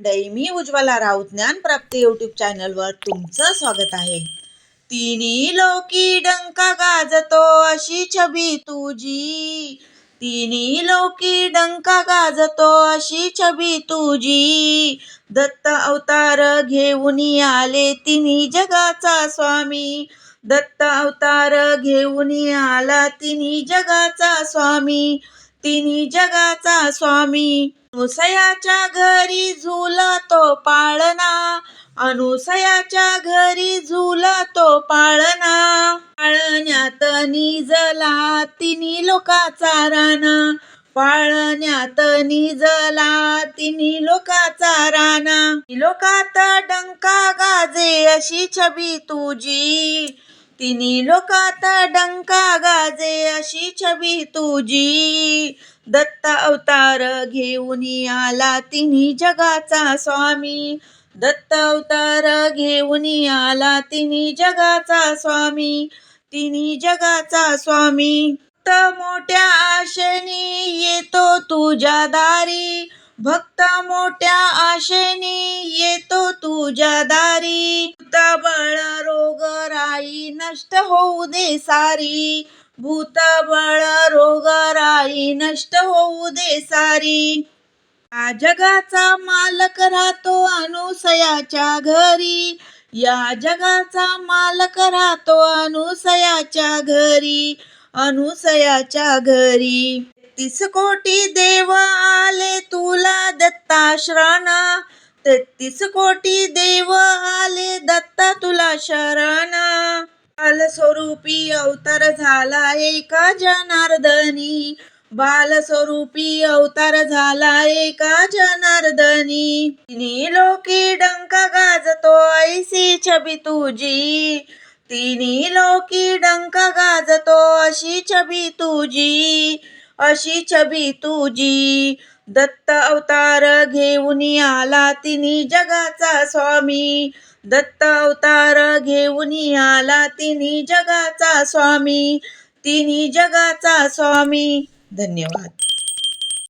दैमी उज्ज्वला राऊत ज्ञानप्राप्ती यूट्यूब चॅनलवर तुमचं स्वागत आहे. तिन्ही लोकी डंका गाजतो अशी छबी तुझी. तिन्ही लोकी डंका गाजतो अशी छबी तुझी. दत्त अवतार घेऊन आले तिन्ही जगाचा स्वामी. दत्त अवतार घेऊन आला तिन्ही जगाचा स्वामी. तिन्ही जगाचा स्वामी. अनुसयाच्या घरी झुला तो पाळणा. अनुसयाच्या घरी झुला तो पाळणा. पाळण्यात निजला तिन्ही लोकाचा राणा. पाळण्यात निजला तिन्ही लोकाचा राणा. लोकात डंका गाजे अशी छबी तुझी. तिन्ही लोकात डंका गाजे अशी छबी तुझी. दत्त अवतार घेऊन आला तिन्ही जगाचा स्वामी. दत्त अवतार घेऊन आला तिन्ही जगाचा स्वामी. तिन्ही जगाचा स्वामी. त मोठ्या आशेनी येतो तुझ्या दारी. भक्त मोठ्या आशेनी येतो तुझ्या दारी. नष्ट होऊ दे सारी. भूतबळ रोग राई नष्ट होऊ दे सारी. या जगाचा मालक राहतो अनुसयाच्या घरी. या जगाचा मालक राहतो अनुसयाच्या घरी. अनुसयाच्या घरी. तीस कोटी देव आले तुला दत्ता शरण तेहतीस कोटी देव आले दत्ता तुला शरण. बाल स्वरूपी अवतार झाला एका जनार्दनी. बालस्वरूपी अवतार झाला एका जनार्दनी. तिन्ही लोकी डंका गाजतो ऐसी छबी तुझी. तिन्ही लोकी डंका गाजतो अशी छबी तुझी. अशी छबी तुझी. दत्त अवतार घेऊन आला तिन्ही जगाचा स्वामी. दत्त अवतार घेऊन आला तिन्ही जगाचा स्वामी. तिन्ही जगाचा स्वामी. धन्यवाद.